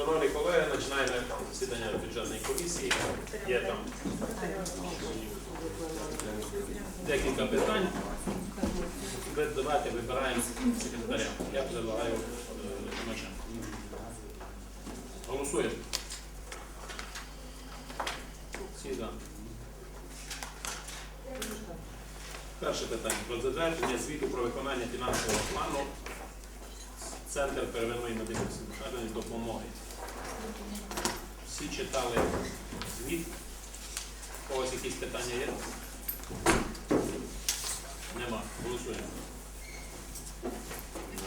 Шановні колеги, починаємо засідання бюджетної комісії. Є там декілька питань. Давайте вибираємо секретаря. Я предлагаю е, Тимошенко. Голосуємо. Всі за. Перше питання. Про затвердження звіту про виконання фінансового плану Центр первинної медико-санітарної допомоги. Всі читали звіт. У когось якісь питання є? Нема. Голосуємо.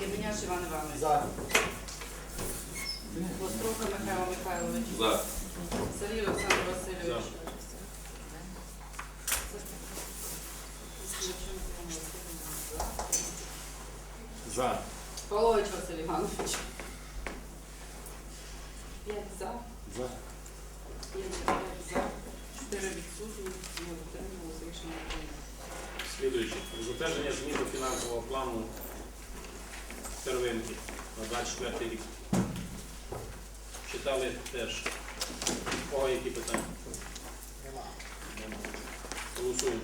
Євгеняш Іван Іванович. За. Островка Михайло Михайлович. За. Сергій Олександр Васильович. За. Полович Василь Іванович. П'ять за. За. П'ять за. П'ять за. Чотири відсутні. Не отримали рішення. Слідуючи. Затвердження змін до фінансового плану первинки на 24 рік. Читали теж. У кого які питання? Нема. Нема. Голосуємо.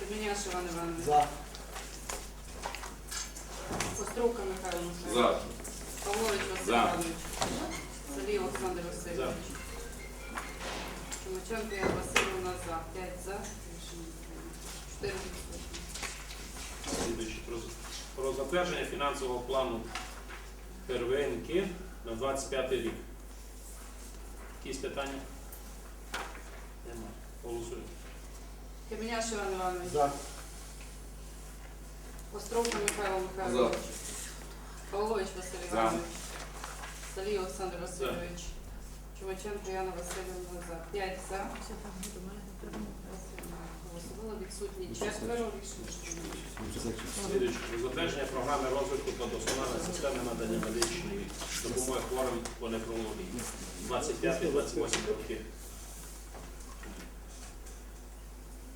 Євгеняш Іван Іванович. За. Островка Михайло Михайлович. За. Павлович Василь За. Іванович. Олександр Васильович. Чумаченко Яна Васильівна за. П'ять за. Рішення відсутні. Про, про затвердження фінансового плану первинки на 25 рік. Якісь питання? Нема. Голосуємо. Кабіняш Іван Іванович. За. Островка Михайло Михайлович. Павлович Василь За. Іванович. Сергій Олександр Васильович. Чумаченко Яна Васильівна за. П'ять за. Голосувало відсутні четверо. Слідуючи. Затвердження програми розвитку та досконалення системи надання медичної допомоги хворим по нефрології. 25-28 роки.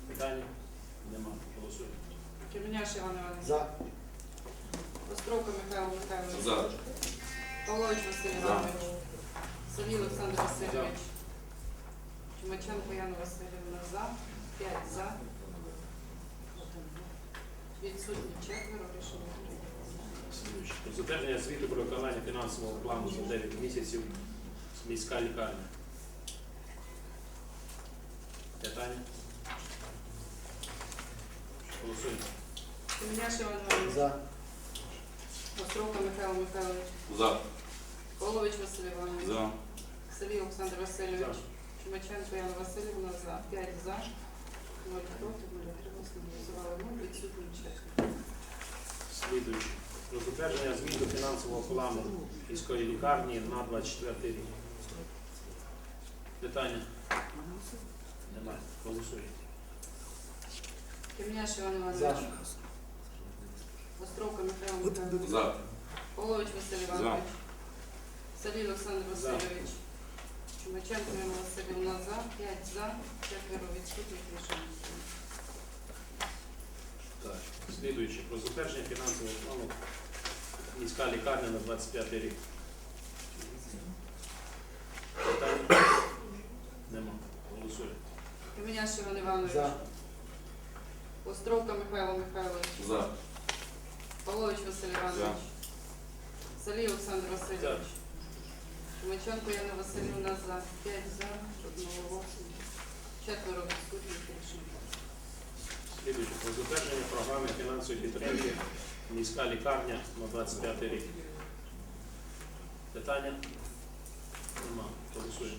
Питання? Нема. Голосуємо. Кабіняш Іван Іванович. За. Островка Михайло Михайлович. За. Павлович Василь За. Іванович. Сергій Олександр Васильович. Чумаченко Яна Васильівна за. П'ять за. Відсутні четверо. Рішення прийнято. Про затвердження звіту про виконання фінансового плану за 9 місяців міська лікарня. Питання? Голосуємо. Кабіняш Іван Іванович. За. Островка Михайло Михайлович. За. Павлович Василь Іванович. За. Сергій Олександр Васильович. Чумаченко Яна Васильівна за. П'ять за. Ноль проти, нуль утрималось, голосували. Ну, відсутні четверо. Слідуючи. Про затвердження змін до фінансового плану міської лікарні на 24 рік. Питання? Немає. Голосуємо. Кабіняш Іван Іванович. Островка Михайло Михайлович. За. Павлович Василь Іванович. Сергій Олександр Васильович. Чумаченко Яна Васильівна за. П'ять за. Четверо відсутніх рішень. Так. Слідуючи. Про затвердження фінансового плану міська лікарня на 25 рік. Питання? Нема. Голосуємо. Кабіняш Іван Іванович. За. Островка Михайло Михайлович. За. Павлович Василь Іванович. Сергій Олександр Васильович. Чумаченко Яна Васильівна за. П'ять за. Жодного голосу. Четверо відсутніх рішень. Слідуючи. Про затвердження програми фінансової підтримки міська лікарня на 25 рік. Питання? Нема. Голосуємо.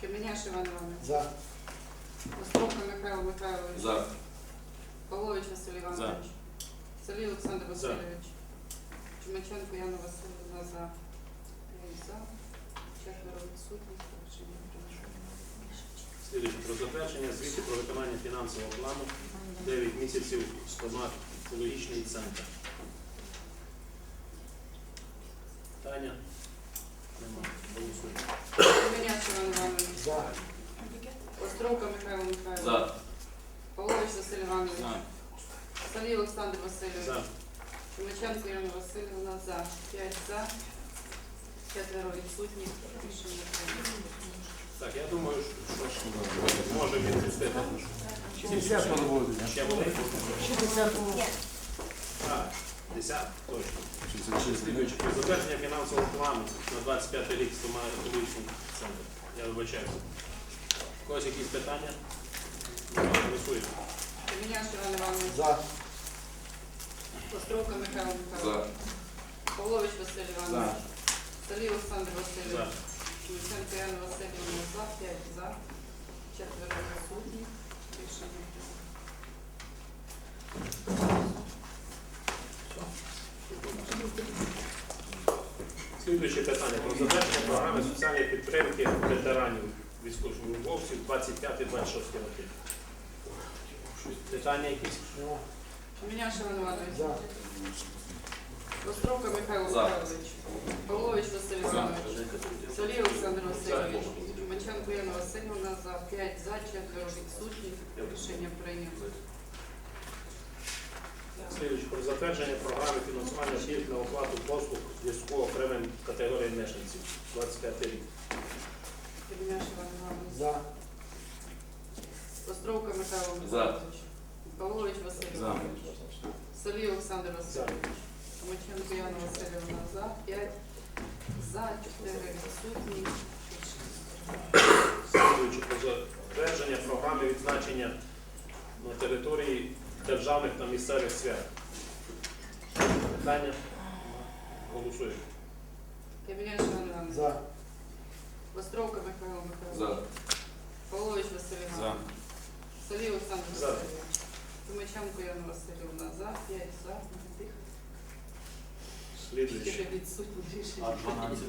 Кабіняш Іван Іванович. За. Островка Михайло Михайлович. За. Павлович Василь Іванович. Сергій Олександр. Васильович. Чумаченко Яна Васильівна за. За. Четверо відсутніх. Рішення прийнято. Слідуючи. Про затвердження звіту про виконання фінансового плану 9 місяців стоматологічний центр. Питання? Нема. Голосуємо. Кабіняш Іван Іванович. За. Островка Михайло Михайлович. За. Павлович Василь Іванович. За. Сергій Олександр Васильович. За. Чумаченко Ірина Васильівна за. П'ять за. Четверо відсутніх. Рішення прийнято. Так, я думаю, що ж можемо відпустити. 70 надо будет. Ще вони? 60. Так, 10, точно. 66. Слідуючи затвердження фінансового плану на 25 рік стоматологічний центр. Я вибачаюся. У когось якісь питання? Голосуємо. Каменяш Іван Іванович. За. Островка Михайло Михайлович. Павлович Василь Іванович. Столій Олександр За. Васильович. Тимошенко Яна Васильівна за. П'ять за. Четверо відсутніх. Рішення Слідуюче питання про затвердження програми соціальної підтримки ветеранів військовослужбовців 25-26 роки. Питання якісь? Каменяш Іван Іванович. За. Островка Михайло. Михайлович. Павлович Василь Іванович. Солій Олександр Васильович. Тимоченко Яна Васильівна за. П'ять за. Четверо відсутніх. Рішення прийнято. Слідуюче про затвердження програми фінансування пільг на оплату послуг зв'язку окремим категоріям мешканців 25 рік. За. Островка Михайло. Михайлович. Павлович Василь За. Іванович. Солій Олександр Васильович. Тимоченко Яна Васильівна за. П'ять за. Чотири відсутні. Слідуючи про затвердження програми відзначення на території державних та місцевих свят. Питання? Голосуємо. Каменяш Іван Іванович. За. Островка Михайло Михайлович. За. Павлович Василь Іванович. Солій Олександр За. Васильович. Тимоченко Яна Васильівна за. П'ять за. Слідуючи.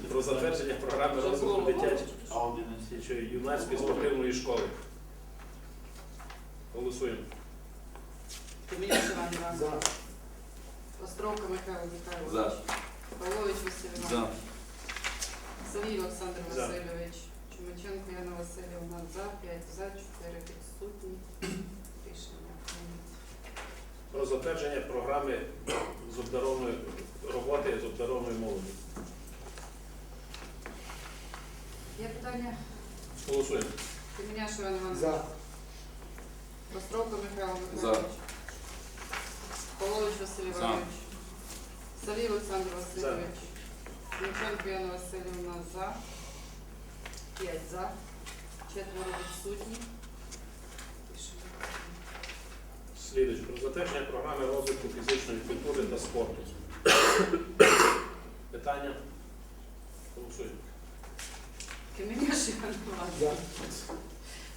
Про затвердження програми розвитку дитячої юнацької спортивної школи. Голосуємо. Іван Іванович. Островка Михайло Михайлович. За. Павлович Василь За. Іванович. Савій Олександр Васильович. Чумаченко Яна Васильівна за. П'ять за. Чотири відсутні. Рішення прийнято. Про затвердження програми з обдарованою роботи з обдарованою молоді. Є питання? Голосуємо. Каменяш Іван Іванович. За. Островка Михайло За. Михайлович. Павлович Василь Іванович. Савій Олександр Васильович. Чумаченко Яна Васильівна за. П'ять за. Четверо відсутні. Слідуючи про затвердження програми розвитку фізичної культури та спорту. Питання? Голосуємо. Каменяш Іван Іванович.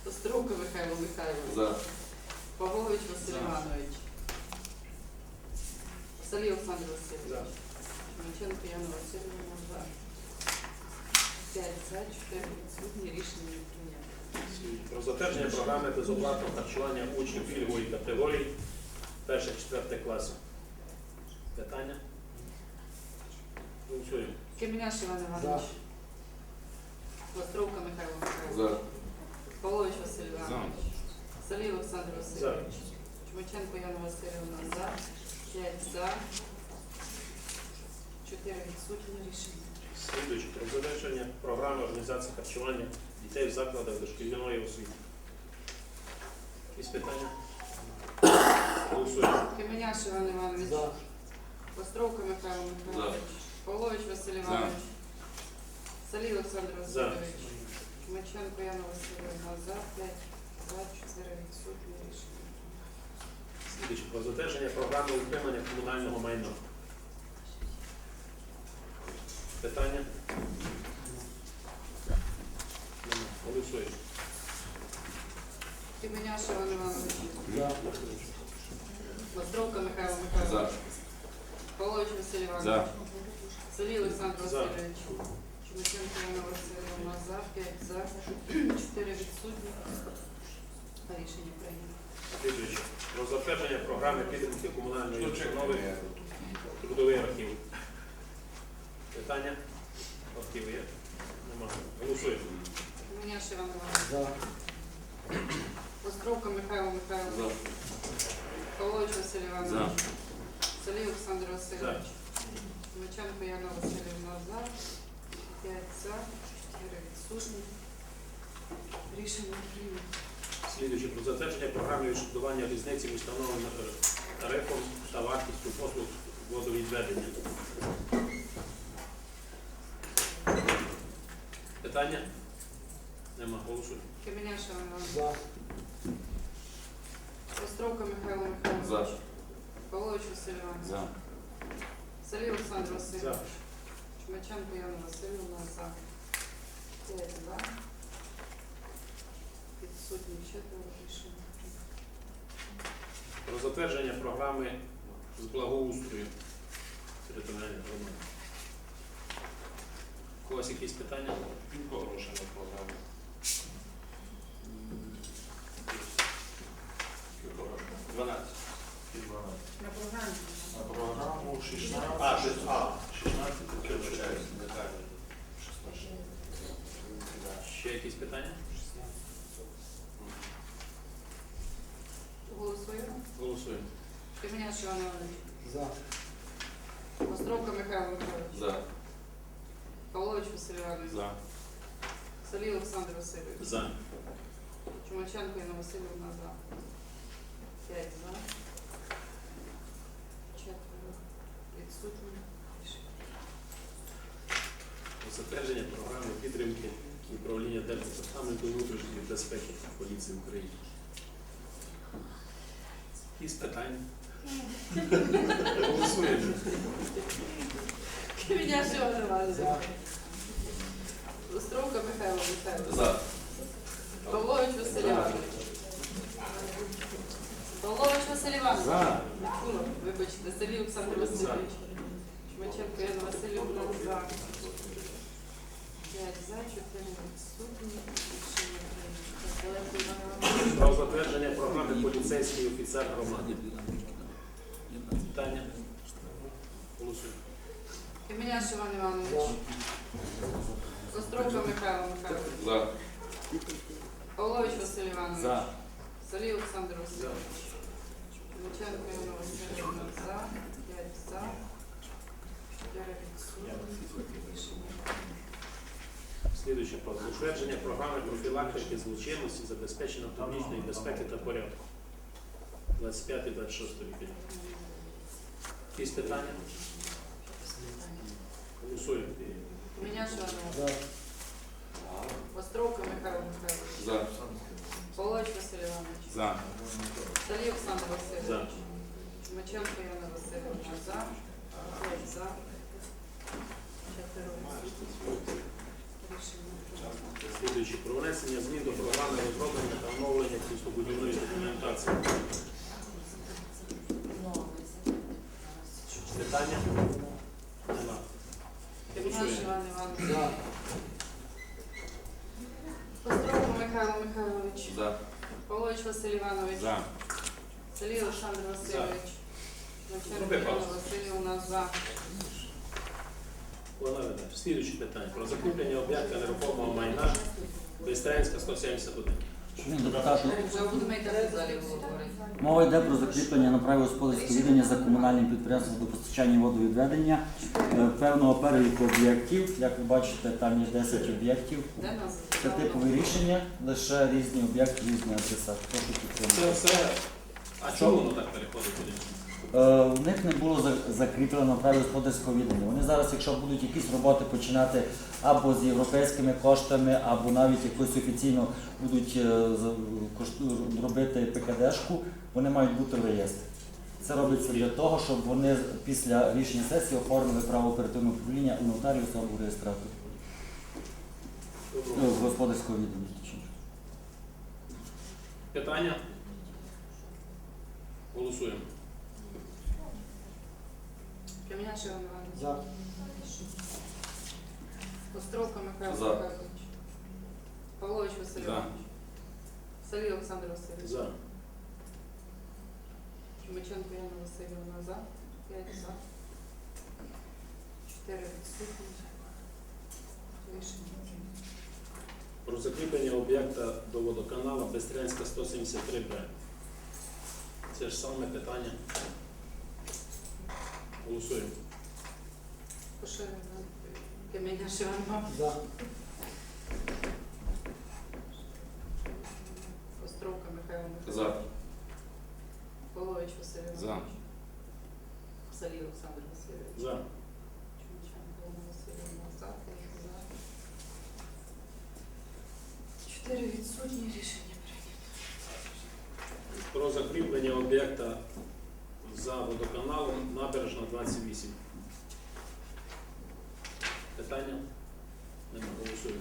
Островка Михайло Михайлович. За. Павлович Василь. Іванович. Салі Олександр. Васильович. Чумаченко Яна Васильівна за. П'ять за, чотири відсутні. Рішення не прийнято. Про затвердження програми безоплатного харчування учнів пільгової категорії перших четвертих класів. Питання? Голосуємо. Каменяш Іван Іванович. Островка Михайло Михайлович. Павлович Василь Іванович. Салі Олександр Васильович. Чумаченко Яна Васильівна за. П'ять за. Чотири відсутні. Рішення. Слідуючи про затвердження програми організації харчування дітей в закладах дошкільної освіти. Якісь питання? Голосуємо. Каменяш Іван Іванович. За. Островка Михайло Михайлович. Павлович Василь Іванович. Салій Олександр Васильович. Чумаченко Яна Васильівна за. П'ять за. Чотири відсутні. Рішення. Слідуючи про затвердження програми утримання комунального майна. Питання? Голосуємо. Каменяш Іван Іванович. Островка Михайло За. Михайлович. Павлович Василь Іванович. За. Салій Олександр. Васильович. Чумаченко Яна Васильівна за. П'ять за. Чотири відсутні. Рішення прийнято. Слідуючи. Про затвердження програми підтримки комунальної установи трудовий архів. Питання? Архів є? Немає. Голосуємо. ще Іван Іванович. Островка Михайло Михайлович. Павлович Василь Іванович. Салій Олександр Васильович. Маченко Яна Васильівна за. П'ять за, 4 відсутні. Рішення прийнято слідуючи про затвердження програми відшкодування різниці між встановленим тарифом та вартістю послуг водовідведення. Питання? Нема голосу. Каміняша Роман. Островка Михайло Михайлович. Павлович Василь Іванович. За. Салій Олександр Васильович. Чумаченко Яна Васильівна. За. 5, 2. Сотні щодо рішення. Про затвердження програми з благоустрою територіальної громади. У когось якісь питання? Оголошена програма. Дванадцять. На програму. На програму 16. А, 6. Кременяш Іван Іванович. За. Островка Михайло Михайлович. За. Павлович Василь Іванович. За. Салій Олександр Васильович. За. Чумаченко Яна Васильівна за. П'ять за. Четверо. Відсутні. Про затвердження програми підтримки управління Держдепартаменту внутрішньої безпеки поліції України. Якісь питання? Голосуємо. Кременяш Іван Іванович. Островка Михайло Михайлович. За. Павлович Василь Іванович. Павлович Василь Іванович. За. Вибачте, Сергій Олександр Васильович. Чумаченко Яна Васильівна за. П'ять за, чотири відсутні. Рішення прийнято. Про затвердження програми поліцейський офіцер громади. Питання? Голосуємо. Кременяш Іван Іванович. Островка Михайло Михайлович. За. Павлович Василь Іванович. За. Салій Олександр Васильович. Лученко Івана Васильівна за. П'ять за. Чотири відсутні. Рішення Слідуюче про затвердження програми профілактики злочинності, забезпечення публічної безпеки та порядку. 25-26 років. Якісь питання? Голосуємо. Іванович. Островка Михайло Михайлович. За. Павлович Василь Іванович. За. Салій Олександр За. Васильович. Чумаченко Яна Васильівна за. П'ять за. Чотири. Рішення. Слідуючи про внесення змін до програми розроблення та оновлення містобудівної документації. Питання? Нема. Островка Михайло Михайлович. За. Павлович Василь Іванович. За. Сергій Олександр Васильович. Чумаченко Роби Яна паузу. За. Слідуюче питання. Про закуплення об'єкта нерухомого майна Бистрянська 171. Шановні депутати, Вже будемо йти в залі говорити. мова йде про закріплення на праві господарського відання за комунальним підприємством водопостачання і водовідведення е, певного переліку об'єктів. Як ви бачите, там є 10 об'єктів. Де нас? Це типові рішення, лише різні об'єкти, різні адреса. Прошу Це все. А чому воно так переходить? Е, В них не було закріплено праві господарського відання. Вони зараз, якщо будуть якісь роботи починати або з європейськими коштами, або навіть якось офіційно будуть е, робити ПКДшку, вони мають бути в реєстрі. Це робиться для того, щоб вони після рішення сесії оформили право оперативного управління у нотаріуса або реєстратора е, господарського відділу. Питання? Голосуємо. Кременяш Іван Іванович. За. Островка Михайло За. Михайлович. Павлович Василь За. Іванович. Сергій Олександр Васильович. За. Чумаченко Яна Васильівна за. П'ять за. Чотири відсутні. Рішення. Про закріплення об'єкта до водоканала Бестрянська 173Б. Це ж саме питання. Голосуємо. Поширена Каміння Шиванова. За. Михайлович. За. Полович Василий За. Іванович. Салій Олександр Васильович. За. Чумаченко Олена Васильівна. За. Тих відсутні рішення прийнято. Про закріплення об'єкта за водоканалом набережна 28. Питання? Нема. Голосуємо.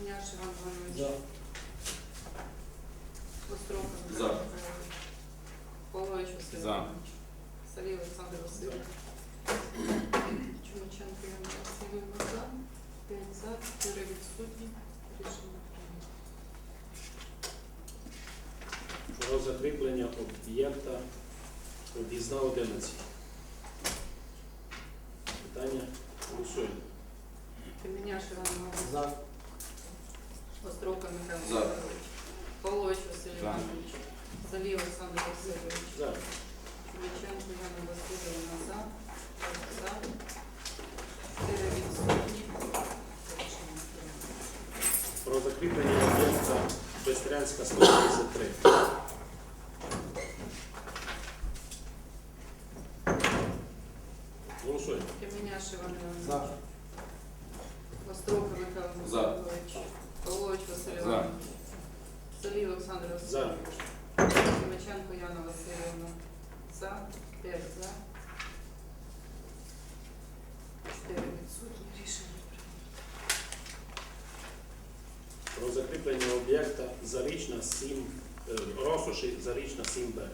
Іван Іванович. За. Остров За. Полович Василь За. Іванович. Салій Олександр Васильович. Чумаченко Яна Васильівна за. П'ять за. Чотири відсутні. Рішення прийнято. Про закріплення об'єкта об'їзна 11. Питання? Голосуємо. Міняш Іван Іванович. За. Островка Михайло За. Михайлович. Полович Василь За. Іванович. Салій Олександр Васильович. За. Чумаченко Яна Васильівна за. За. Чотири відсутні. Про закріплення об'єкта Бестрянська 153. Голосуємо. Кременяш Іван Іванович. За. Островка Михайло За. Михайлович. Павлович Василь За. Іванович. Салій Олександр Васильович. Тимоченко Яна Васильівна. За. П'ять за. Чотири відсутні. Рішення прийнято. Про закріплення об'єкта Зарічна 7, е, Росуші Зарічна 7Б.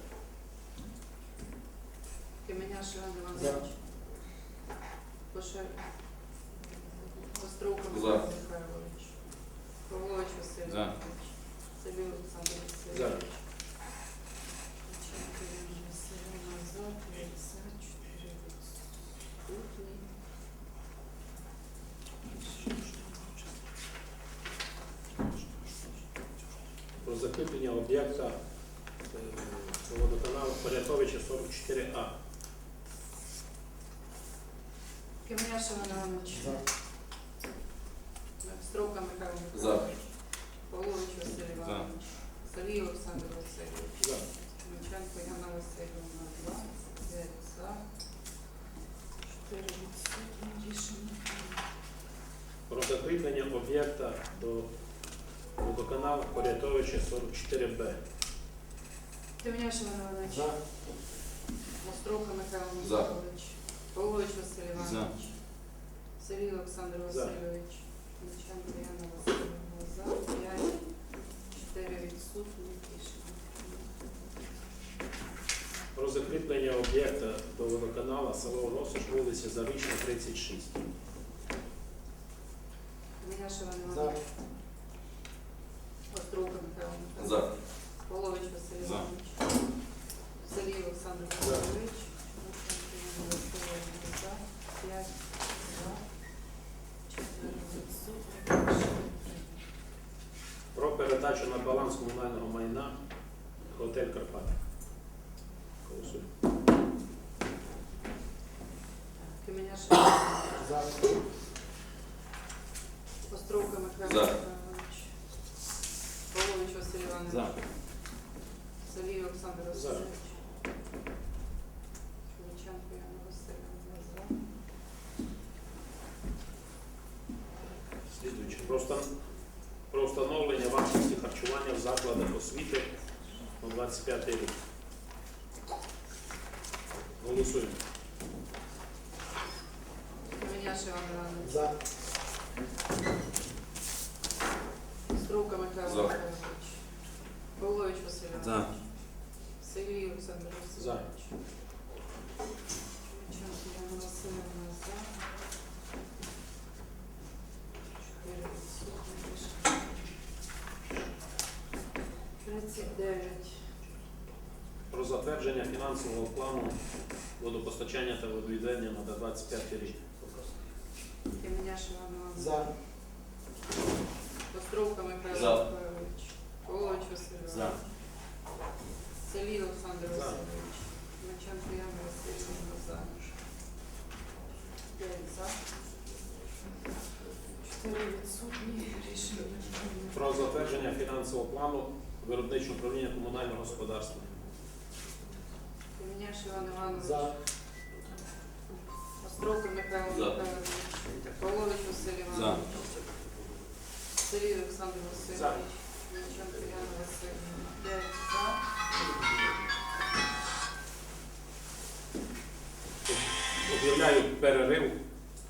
Кременяш Іван Іванович. Пошель. Островка За. Михайло Михайлович. Павлович Василь За. Іванович. Салій Олександр Васильович. Тимоченко Яна Васильівна. За. П'ять за. Чотири відсутні. Про закріплення об'єкта е, водоканалу Порятовича 44А. Іван Іванович. За. Строка Михайло За. Михайлович. Павлович Василь Іванович. Салій Олександр Васильович. За. Тимоченко Яна Васильівна. За. П'ять за. Чотири відсутні. Рішення. Про закріплення об'єкта до водоканалу Порятовича 44Б. Кременяш Іван Іванович. За. Острока Михайло За. Михайлович. Павлович Василь За. Іванович. Сергій Олександр Васильович. Тимоченко Яна Васильівна. За. П'ять. Чотири відсутні. Рішення. Про закріплення об'єкта до водоканала село Росош, вулиця Зарічна, 36. Кременяш Іван Іванович. За. Сергій Олександр За. Васильович. Чоловіченко Яна Васильівна. За. Слідуюче. Про, встан- про встановлення вартості харчування в закладах освіти на 25 рік. Голосуємо. Кременяш Іван Іванович. За. Струка Михайло За. Михайлович. Павлович Василь Іванович. За. Сергій Олександр Васильович. За. Яна Васильівна. За. Чотири відсутні. Рішення. 39. Про затвердження фінансового плану водопостачання та водовідведення на 25 рік. Кременяш Іван За. Островка Михайло За. Михайлович. Павлович Василь За. Іванович. Олександр Васильович. Маченко Яна Васильівна. За. П'ять за. Чотири відсутні. Рішення. Про затвердження фінансового плану виробничого управління комунального господарства. Кременяш Іван Іванович. За. Строка Михайло За. Михайлович, Павлович Василь Іванович, Сергій Олександр Васильович, Тимоченко Яна Васильівна, 5 за. Об'являю перерив,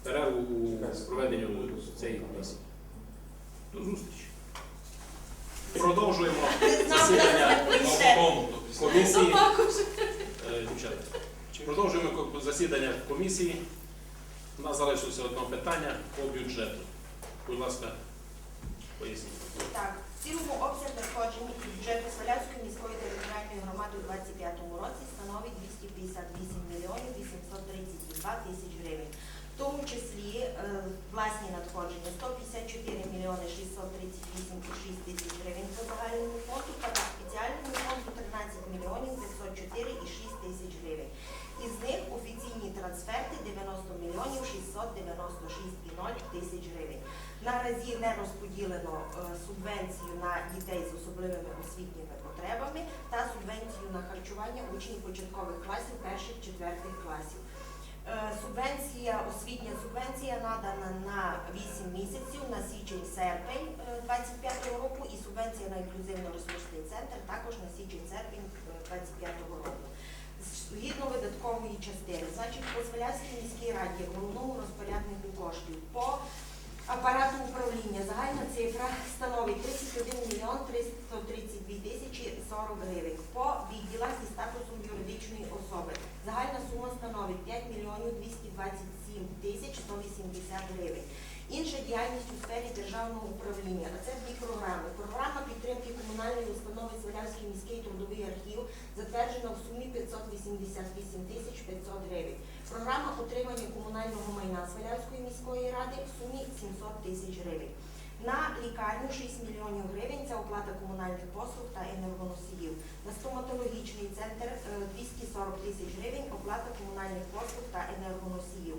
перерву у проведенню цієї комісії. До зустрічі. Продовжуємо засідання комісії. Е, Дівчата, продовжуємо засідання комісії. У нас залишилося одне питання по бюджету. Будь ласка, поясніть. Так, цілому обсяг надходжень із бюджету Свалявської міської територіальної громади у 2025 році становить 258 мільйонів 832 тисяч гривень. В тому числі е, власні надходження 154 мільйони 638,6 тисяч гривень по загальному фонду та по спеціальному фонду 13 мільйонів 504,6 тисяч гривень. Із них офіційні трансферти 90 мільйонів 696,0 тисяч гривень. Наразі не розподілено е, субвенцію на дітей з особливими освітніми потребами та субвенцію на харчування учнів початкових класів перших четвертих класів. Е, Субвенція, освітня субвенція надана на 8 місяців на січень-серпень 25 року і субвенція на інклюзивно-ресурсний центр також на січень-серпень 25 року. Згідно видаткової частини, значить, по Свалявській міській раді, головному розпоряднику коштів, по апарату управління загальна цифра становить 31 мільйон 332 тисячі 40 гривень. По відділах зі статусом юридичної особи загальна сума становить 5 мільйонів 227 тисяч 180 гривень. Інша діяльність у сфері державного управління, а це дві програми. Програма підтримки комунальної установи Свалявський міський трудовий архів затверджена в сумі 588 тисяч 500 гривень. Програма отримання комунального майна Свалявської міської ради в сумі 700 тисяч гривень. На лікарню 6 мільйонів гривень це оплата комунальних послуг та енергоносіїв. На стоматологічний центр е, 240 тисяч гривень оплата комунальних послуг та енергоносіїв.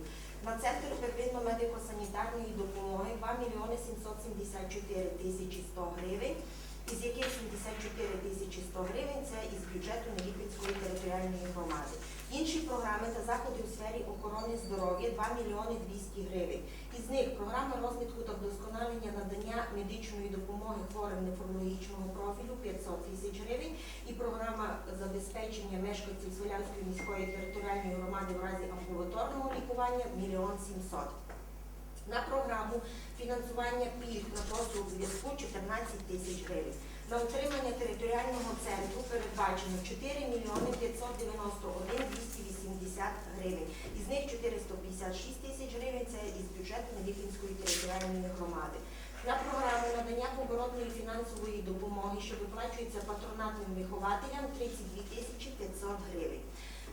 На центр первинно-медико-санітарної допомоги 2 мільйони 774 тисячі 100 гривень, із яких 74 тисячі 100 гривень це із бюджету Неліпецької територіальної громади. Інші програми та заходи у сфері охорони здоров'я 2 мільйони 200 гривень. Із них програма розвитку та вдосконалення надання медичної допомоги хворим нефрологічного профілю 500 тисяч гривень і програма забезпечення мешканців Свалявської міської територіальної громади в разі амбулаторного лікування 1 мільйон 700. На програму фінансування пільг на послуг зв'язку 14 тисяч гривень. На утримання територіального центру передбачено 4 мільйони 591 280 гривень. Із них 456 тисяч гривень це із бюджету Неліпінської територіальної громади. На програму надання поборотної фінансової допомоги, що виплачується патронатним вихователям 32 тисячі 500 гривень.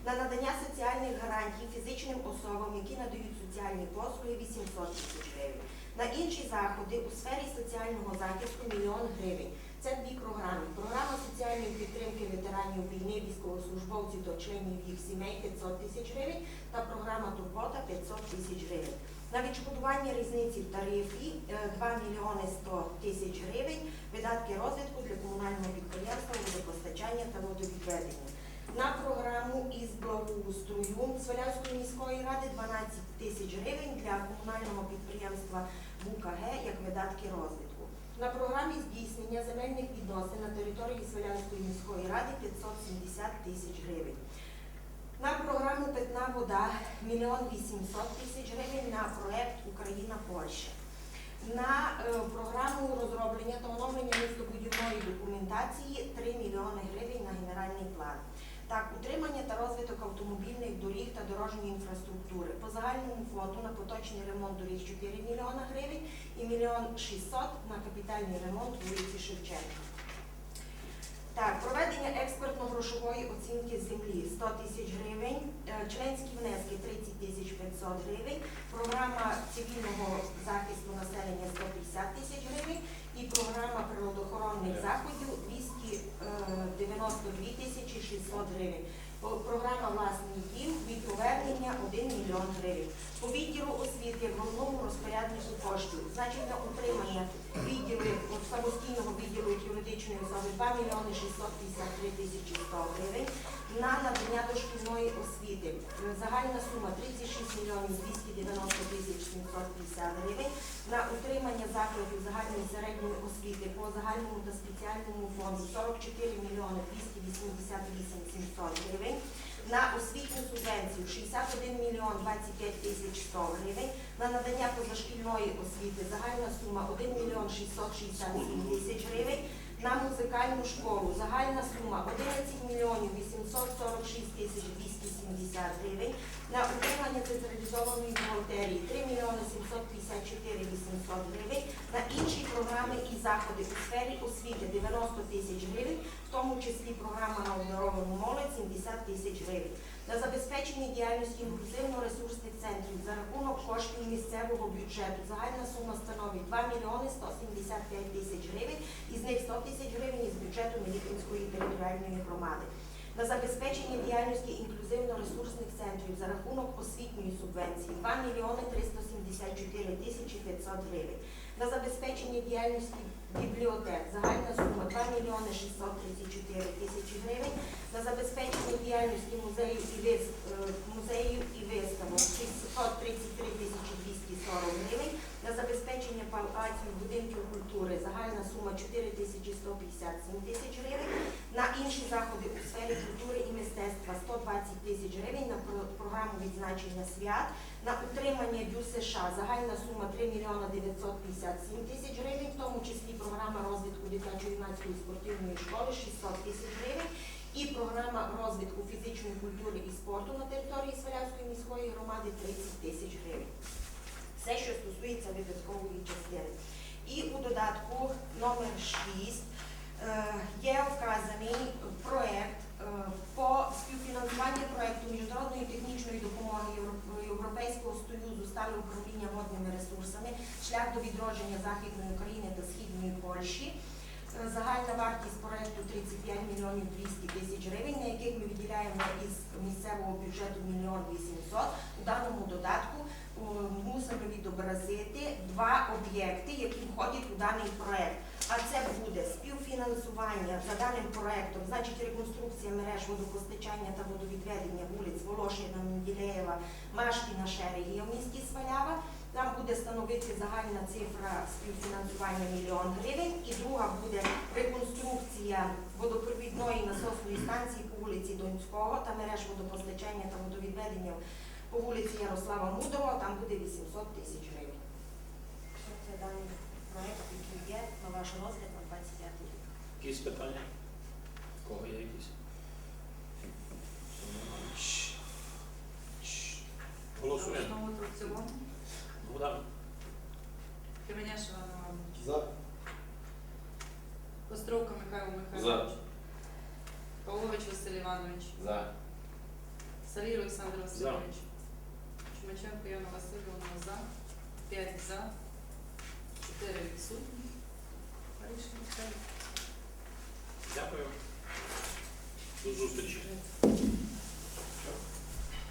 На надання соціальних гарантій фізичним особам, які надають соціальні послуги 800 тисяч гривень. На інші заходи у сфері соціального захисту мільйон гривень. Це дві програми. Програма соціальної підтримки ветеранів війни, військовослужбовців та членів їх сімей 500 тисяч гривень та програма Турбота 500 тисяч гривень. На відшкодування різниці в тарифі е, 2 мільйони 100 тисяч гривень, видатки розвитку для комунального підприємства водопостачання та водовідведення. На програму із благоустрою Свалявської міської ради 12 тисяч гривень для комунального підприємства БУКГ як видатки розвитку. На програмі здійснення земельних відносин на території Свалявської міської ради 570 тисяч гривень. На програму Питна вода 1 мільйон 800 тисяч гривень на проект Україна Польща. На е, програму розроблення та оновлення містобудівної документації 3 мільйони гривень на генеральний план. Так, утримання та розвиток автомобільних доріг та дорожньої інфраструктури. По загальному фонду на поточний ремонт доріг 4 мільйона гривень і мільйон 600 на капітальний ремонт вулиці Шевченка. Так, проведення експертно-грошової оцінки землі 100 тисяч гривень, е, членські внески 30 тисяч 500 гривень, програма цивільного захисту населення 150 тисяч гривень і програма природоохоронних заходів 292 тисячі 600 гривень. Програма власний дім від повернення 1 мільйон гривень. По відділу освіти головному розпоряднику коштів значення утримання відділу самостійного відділу юридичної особи 2 мільйони 653 тисячі 100 гривень. На надання дошкільної освіти загальна сума 36 мільйонів 290 тисяч 750 гривень. На утримання закладів загальної середньої освіти по загальному та спеціальному фонду 44 мільйони 288 700 гривень. На освітню субвенцію 61 мільйон 25 тисяч 100 гривень. На надання позашкільної освіти загальна сума 1 мільйон 667 тисяч гривень. На музикальну школу загальна сума 11 мільйонів 846 тисяч 270 гривень. На утримання централізованої бухгалтерії 3 мільйони 754 800 гривень. На інші програми і заходи у сфері освіти 90 тисяч гривень, тому числі програма на обдаровану молодь 70 тисяч гривень. На забезпечення діяльності інклюзивно-ресурсних центрів за рахунок коштів місцевого бюджету загальна сума становить 2 мільйони 175 тисяч гривень, із них 100 тисяч гривень із бюджету Мелітинської територіальної громади. На забезпечення діяльності інклюзивно-ресурсних центрів за рахунок освітньої субвенції 2 мільйони 374 тисячі 500 гривень. На забезпечення діяльності бібліотек загальна сума 2 мільйони 634 тисячі гривень. На забезпечення діяльності музеїв і е, музеїв і виставок 633 тисячі 240 гривень. На забезпечення палаців будинків культури загальна сума 4 тисячі 157 тисяч гривень. На інші заходи у сфері культури і мистецтва 120 тисяч гривень на програму відзначення свят. На утримання Дю США загальна сума 3 мільйона 957 тисяч гривень, в тому числі програма розвитку дитячо-юнацької спортивної школи 600 тисяч гривень і програма розвитку фізичної культури і спорту на території Свалявської міської громади 30 тисяч гривень. Все, що стосується видаткової частини. І у додатку номер 6 е, є вказаний проект е, по співфінансуванню проекту міжнародної технічної допомоги Європейського Союзу стали управління водними ресурсами, шлях до відродження Західної України та Східної Польщі. Е, Загальна вартість проекту 35 мільйонів 200 тисяч гривень, на яких ми виділяємо із місцевого бюджету мільйон 800. У даному додатку е, мусимо відобразити два об'єкти, які входять у даний проект. А це буде співфінансування за даним проектом, значить реконструкція мереж водопостачання та водовідведення вулиць Волошина, Менделєєва, Машкіна, Шерегія в місті Свалява. Там буде становити загальна цифра співфінансування мільйон гривень. І друга буде реконструкція водопровідної насосної станції по вулиці Донського та мереж водопостачання та водовідведення по вулиці Ярослава Мудрого. Там буде 800 тисяч гривень. Це даний проект, який є на ваш розгляд на 25 рік. Якісь питання? У Кого є якісь? Голосуємо. В цілому. Богдан. Кременяш Іван Іванович. За. Костровка Михайло Михайлович. Павлович Василь Іванович. За. Салій Олександр Васильович. Чумаченко Яна Васильівна за. 5 за. 4 відсутні. Рішення. Дякую. До зустрічі.